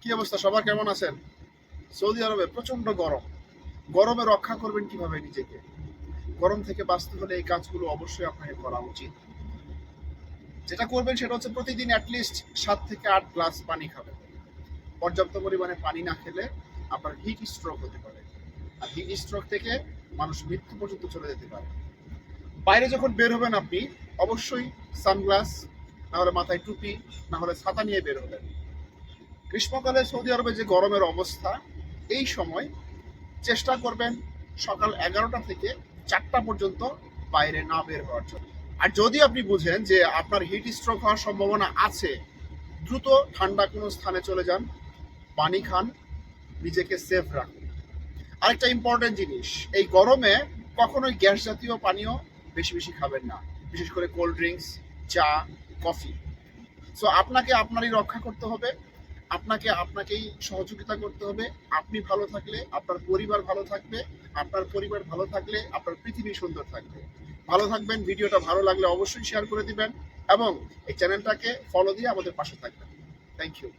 কি অবস্থা? সবার কেমন আছেন? সৌদি আরবে প্রচণ্ড গরম। গরমে রক্ষা করবেন কীভাবে নিজেকে? গরম থেকে বাঁচতে হলে এই কাজগুলো অবশ্যই আপনাকে করা উচিত। যেটা করবেন সেটা হচ্ছে প্রতিদিন অ্যাটলিস্ট সাত থেকে আট গ্লাস পানি খাবেন। পর্যাপ্ত পরিমাণে পানি না খেলে আপনার হিট স্ট্রোক হতে পারে। আর হিট স্ট্রোক থেকে মানুষ মৃত্যু পর্যন্ত চলে যেতে পারে। বাইরে যখন বের হবেন আপনি, অবশ্যই সানগ্লাস না হলে মাথায় টুপি না হলে ছাতা নিয়ে বের হবেন। গ্রীষ্মকালে সৌদি আরবে যে গরমের অবস্থা, এই সময় চেষ্টা করবেন সকাল এগারোটা থেকে চারটা পর্যন্ত বাইরে না বের হওয়ার জন্য। আর যদি আপনি বুঝেন যে আপনার হিট স্ট্রোক হওয়ার সম্ভাবনা আছে, দ্রুত ঠান্ডা কোনো স্থানে চলে যান, পানি খান, নিজেকে সেফ রাখুন। আরেকটা ইম্পর্টেন্ট জিনিস, এই গরমে কখনোই গ্যাস জাতীয় পানীয় বেশি বেশি খাবেন না, বিশেষ করে কোল্ড ড্রিঙ্কস চা কফি সো আপনাকে আপনারই রক্ষা করতে হবে আপনাকে আপনাকেই সহযোগিতা করতে হবে। আপনি ভালো থাকলে আপনার পরিবার ভালো থাকবে, আপনার পরিবার ভালো থাকলে আপনার পৃথিবী সুন্দর থাকবে। ভালো থাকবেন, ভিডিওটা ভালো লাগলে অবশ্যই শেয়ার করে দিবেন এবং এই চ্যানেলটাকে ফলো দিয়ে আমাদের পাশে থাকবেন। Thank you